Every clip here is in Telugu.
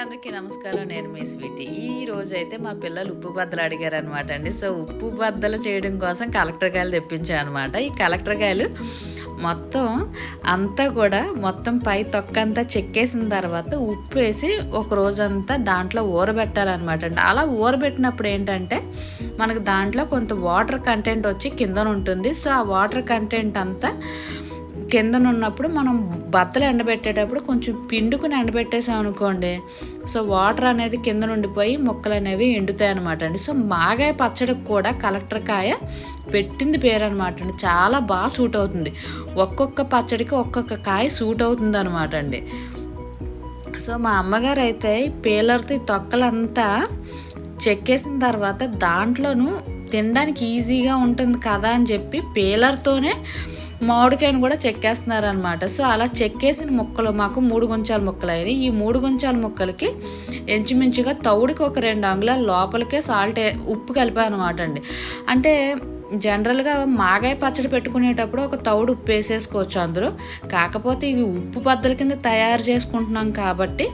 అందరికీ నమస్కారం. నేను మీ స్వీటీ. ఈ రోజు అయితే మా పిల్లలు ఉప్పు బద్దలు అడిగారు అనమాట అండి. సో ఉప్పు బద్దలు చేయడం కోసం కలెక్టర్ కాయలు తెప్పించాను అనమాట ఈ కలెక్టర్ కాయలు మొత్తం అంతా కూడా మొత్తం పై తొక్కంతా చెక్కేసిన తర్వాత ఉప్పు వేసి ఒక రోజంతా దాంట్లో ఊరబెట్టాలన్నమాట అండి. అలా ఊరబెట్టినప్పుడు ఏంటంటే మనకు దాంట్లో కొంత వాటర్ కంటెంట్ వచ్చి కిందన ఉంటుంది. సో ఆ వాటర్ కంటెంట్ అంతా కిందన ఉన్నప్పుడు మనం బత్తలు ఎండబెట్టేటప్పుడు కొంచెం పిండుకుని ఎండబెట్టేసాం అనుకోండి సో వాటర్ అనేది కింద నుండిపోయి మొక్కలు అనేవి ఎండుతాయి అనమాట అండి. సో మాగాయ పచ్చడికి కూడా కలెక్టర్ కాయ పెట్టింది పేరు అనమాట అండి. చాలా బాగా సూట్ అవుతుంది. ఒక్కొక్క పచ్చడికి ఒక్కొక్క కాయ సూట్ అవుతుంది అనమాట అండి. సో మా అమ్మగారు అయితే పీలర్తో ఈ తొక్కలంతా చెక్కేసిన తర్వాత దాంట్లోనూ తినడానికి ఈజీగా ఉంటుంది కదా అని చెప్పి పీలర్తోనే మామిడికాయను కూడా చెక్కేస్తున్నారనమాట సో అలా చెక్కేసిన ముక్కలు మాకు మూడు గుంచాల ముక్కలు అయినాయి ఈ మూడు గుంచాల ముక్కలకి ఇంచుమించుగా తౌడికి ఒక రెండు అంగుళాల లోపలికే సాల్ట్ ఉప్పు కలిపాను అనమాట అండి. అంటే జనరల్గా మాగాయ పచ్చడి పెట్టుకునేటప్పుడు ఒక తౌడు ఉప్పు వేసేసుకోవచ్చు అందులో. కాకపోతే ఇవి ఉప్పు పద్దల కింద తయారు చేసుకుంటున్నాం కాబట్టి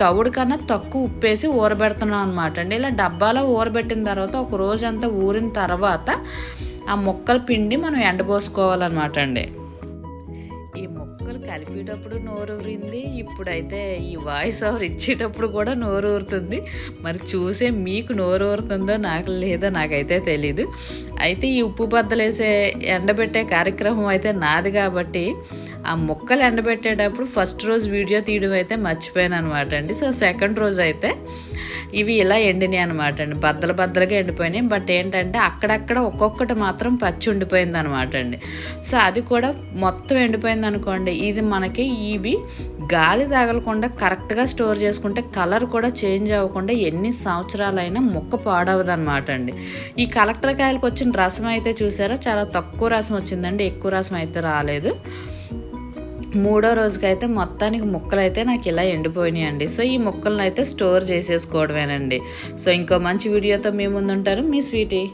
తవుడు కన్నా తక్కువ ఉప్పు వేసి ఊరబెడుతున్నాం అనమాట అండి. ఇలా డబ్బాలో ఊరబెట్టిన తర్వాత ఒక రోజంతా ఊరిన తర్వాత ఆ ముక్కల పిండి మనం ఎండబోసుకోవాలన్నమాట అండి. ఈ మొక్కలు కలిపేటప్పుడు నోరు ఊరింది ఇప్పుడైతే ఈ వాయిస్ ఓవర్ ఇచ్చేటప్పుడు కూడా నోరు ఊరుతుంది మరి చూసే మీకు నోరు ఊరుతుందో నాకు లేదో నాకైతే తెలీదు. అయితే ఈ ఉప్పు బద్దలేసే ఎండబెట్టే కార్యక్రమం అయితే నాది కాబట్టి ఆ మొక్కలు ఎండబెట్టేటప్పుడు ఫస్ట్ రోజు వీడియో తీయడం అయితే మర్చిపోయాను అనమాట అండి. సో సెకండ్ రోజు అయితే ఇవి ఇలా ఎండినాయి అనమాట అండి. బద్దలు బద్దలుగా ఎండిపోయినాయి. బట్ ఏంటంటే అక్కడక్కడ ఒక్కొక్కటి మాత్రం పచ్చి ఉండిపోయింది అనమాట అండి. సో అది కూడా మొత్తం ఎండిపోయింది అనుకోండి. ఇది మనకి ఇవి గాలి తగలకుండా కరెక్ట్గా స్టోర్ చేసుకుంటే కలర్ కూడా చేంజ్ అవ్వకుండా ఎన్ని సంవత్సరాలైనా మొక్క పాడవదు అనమాట అండి. ఈ కలెక్టర్ కాయలకు వచ్చిన రసం అయితే చూసారా? చాలా తక్కువ రసం వచ్చిందండి. ఎక్కువ రసం అయితే రాలేదు. మూడో రోజుకైతే మొత్తానికి ముక్కలు అయితే నాకు ఇలా ఎండిపోయినాయి అండి సో ఈ ముక్కలను అయితే స్టోర్ చేసేసుకోవడమేనండి. సో ఇంకో మంచి వీడియోతో మీ ముందు ఉంటారు మీ స్వీటీ.